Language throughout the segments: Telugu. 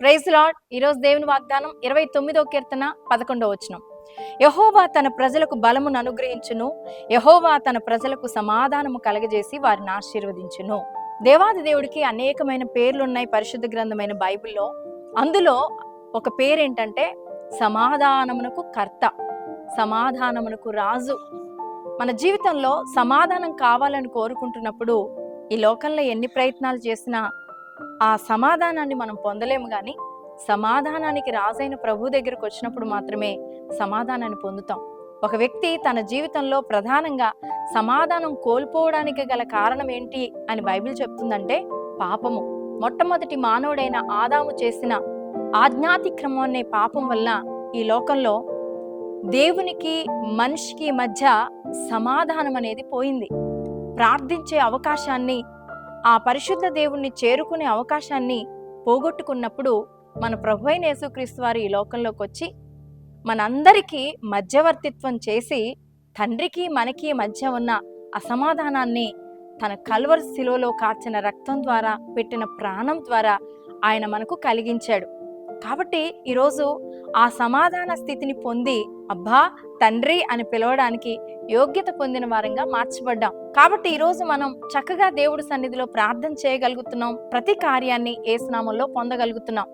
ప్రైజ్ లాడ్ ఈరోజు దేవుని వాగ్దానం ఇరవై తొమ్మిదో కీర్తన పదకొండో వచనం. యహోవా తన ప్రజలకు బలమును అనుగ్రహించును. యహోవా తన ప్రజలకు సమాధానము కలగజేసి వారిని ఆశీర్వదించును. దేవాది దేవుడికి అనేకమైన పేర్లు ఉన్నాయి పరిశుద్ధ గ్రంథమైన బైబిల్లో. అందులో ఒక పేరేంటంటే సమాధానమునకు కర్త సమాధానమునకు రాజు. మన జీవితంలో సమాధానం కావాలని కోరుకుంటున్నప్పుడు ఈ లోకంలో ఎన్ని ప్రయత్నాలు చేసినా ఆ సమాధానాన్ని మనం పొందలేము కానీ సమాధానానికి రాజైన ప్రభు దగ్గరకు వచ్చినప్పుడు మాత్రమే సమాధానాన్ని పొందుతాం. ఒక వ్యక్తి తన జీవితంలో ప్రధానంగా సమాధానం కోల్పోవడానికి గల కారణం ఏంటి అని బైబిల్ చెప్తుందంటే పాపము. మొట్టమొదటి మానవుడైన ఆదాము చేసిన ఆజ్ఞాతిక్రమం అనే పాపం వల్ల ఈ లోకంలో దేవునికి మనిషికి మధ్య సమాధానం అనేది పోయింది. ప్రార్థించే అవకాశాన్ని ఆ పరిశుద్ధ దేవుణ్ణి చేరుకునే అవకాశాన్ని పోగొట్టుకున్నప్పుడు మన ప్రభు అయిన యేసుక్రీస్తు వారు ఈ లోకంలోకి వచ్చి మనందరికీ మధ్యవర్తిత్వం చేసి తండ్రికి మనకి మధ్య ఉన్న అసమాధానాన్ని తన కల్వర్ శిలోలో కార్చిన రక్తం ద్వారా పెట్టిన ప్రాణం ద్వారా ఆయన మనకు కలిగించాడు. కాబట్టి ఈరోజు ఆ సమాధాన స్థితిని పొంది అబ్బా తండ్రి అని పిలవడానికి యోగ్యత పొందిన వారంగా మార్చబడ్డాం. కాబట్టి ఈరోజు మనం చక్కగా దేవుడి సన్నిధిలో ప్రార్థన చేయగలుగుతున్నాం. ప్రతి కార్యాన్ని ఏ స్నామంలో పొందగలుగుతున్నాం.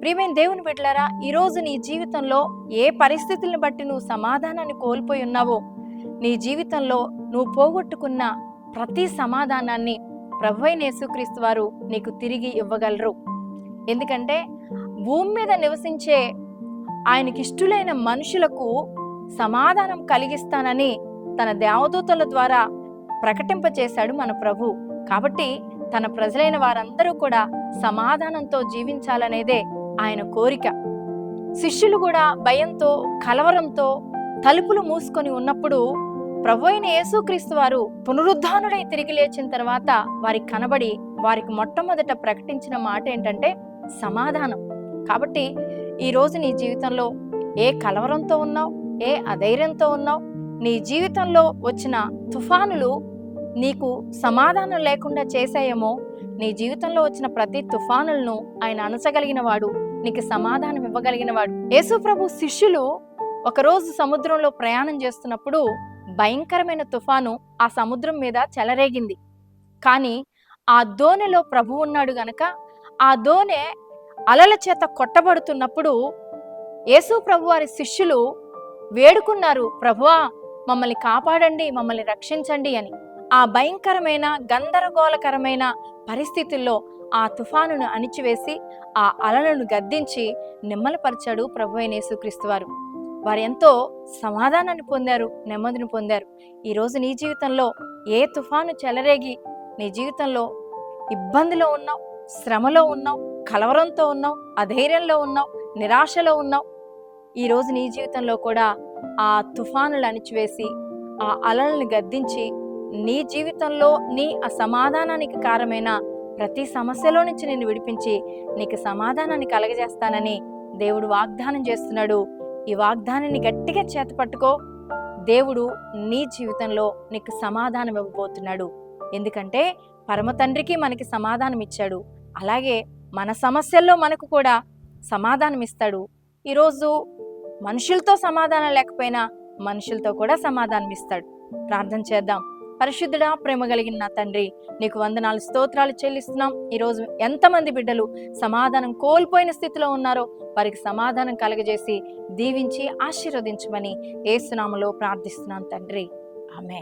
ప్రియమైన దేవుని బిడ్డలారా ఈరోజు నీ జీవితంలో ఏ పరిస్థితులను బట్టి నువ్వు సమాధానాన్ని కోల్పోయి ఉన్నావో నీ జీవితంలో నువ్వు పోగొట్టుకున్న ప్రతి సమాధానాన్ని ప్రభు యేసుక్రీస్తు వారు నీకు తిరిగి ఇవ్వగలరు. ఎందుకంటే భూమి మీద నివసించే ఆయనకి మనుషులకు సమాధానం కలిగిస్తానని తన దేవదూతల ద్వారా ప్రకటింపచేశాడు మన ప్రభు. కాబట్టి తన ప్రజలైన వారందరూ కూడా సమాధానంతో జీవించాలనేదే ఆయన కోరిక. శిష్యులు కూడా భయంతో కలవరంతో తలుపులు మూసుకొని ఉన్నప్పుడు ప్రభు అయిన యేసుక్రీస్తు వారు పునరుద్ధానుడై తిరిగి లేచిన తర్వాత వారికి కనబడి వారికి మొట్టమొదట ప్రకటించిన మాట ఏంటంటే సమాధానం. కాబట్టి ఈ రోజు నీ జీవితంలో ఏ కలవరంతో ఉన్నావు? ఏ అధైర్యంతో ఉన్నావు? నీ జీవితంలో వచ్చిన తుఫానులు నీకు సమాధానం లేకుండా చేశాయేమో? నీ జీవితంలో వచ్చిన ప్రతి తుఫానులను ఆయన అనచగలిగిన వాడు నీకు సమాధానం ఇవ్వగలిగిన వాడు. యేసుప్రభు శిష్యులు ఒకరోజు సముద్రంలో ప్రయాణం చేస్తున్నప్పుడు భయంకరమైన తుఫాను ఆ సముద్రం మీద చెలరేగింది. కానీ ఆ దోణిలో ప్రభు ఉన్నాడు గనక ఆ దోణె అలల చేత కొట్టబడుతున్నప్పుడు యేసు ప్రభు వారి శిష్యులు వేడుకున్నారు ప్రభువా మమ్మల్ని కాపాడండి మమ్మల్ని రక్షించండి అని. ఆ భయంకరమైన గందరగోళకరమైన పరిస్థితుల్లో ఆ తుఫానును అణిచివేసి ఆ అలలను గద్దించి నిమ్మలపరిచాడు ప్రభు అయిన యేసుక్రీస్తు వారు. వారు ఎంతో సమాధానాన్ని పొందారు నెమ్మదిని పొందారు. ఈరోజు నీ జీవితంలో ఏ తుఫాను చెలరేగి నీ జీవితంలో ఇబ్బందిలో ఉన్నావు శ్రమలో ఉన్నావు కలవరంతో ఉన్నావు అధైర్యంలో ఉన్నావు నిరాశలో ఉన్నావు. ఈరోజు నీ జీవితంలో కూడా ఆ తుఫానులు అణిచివేసి ఆ అలలను గద్దించి నీ జీవితంలో నీ అసమాధానానికి కారణమైన ప్రతి సమస్యలో నుంచి నేను విడిపించి నీకు సమాధానాన్ని కలగజేస్తానని దేవుడు వాగ్దానం చేస్తున్నాడు. ఈ వాగ్దానాన్ని గట్టిగా చేతపట్టుకో దేవుడు నీ జీవితంలో నీకు సమాధానం ఇవ్వబోతున్నాడు. ఎందుకంటే పరమ తండ్రికి మనకి సమాధానం ఇచ్చాడు. అలాగే మన సమస్యల్లో మనకు కూడా సమాధానం ఇస్తాడు ఈరోజు మనుషులతో సమాధానం లేకపోయినా మనుషులతో కూడా సమాధానం ఇస్తాడు ప్రార్థన చేద్దాం. పరిశుద్ధుడా ప్రేమ కలిగిన నా తండ్రి నీకు వందనాలు స్తోత్రాలు చెల్లిస్తున్నాం. ఈరోజు ఎంతమంది బిడ్డలు సమాధానం కోల్పోయిన స్థితిలో ఉన్నారో వారికి సమాధానం కలగజేసి దీవించి ఆశీర్వదించమని ఏసునామలో ప్రార్థిస్తున్నాను తండ్రి. ఆమె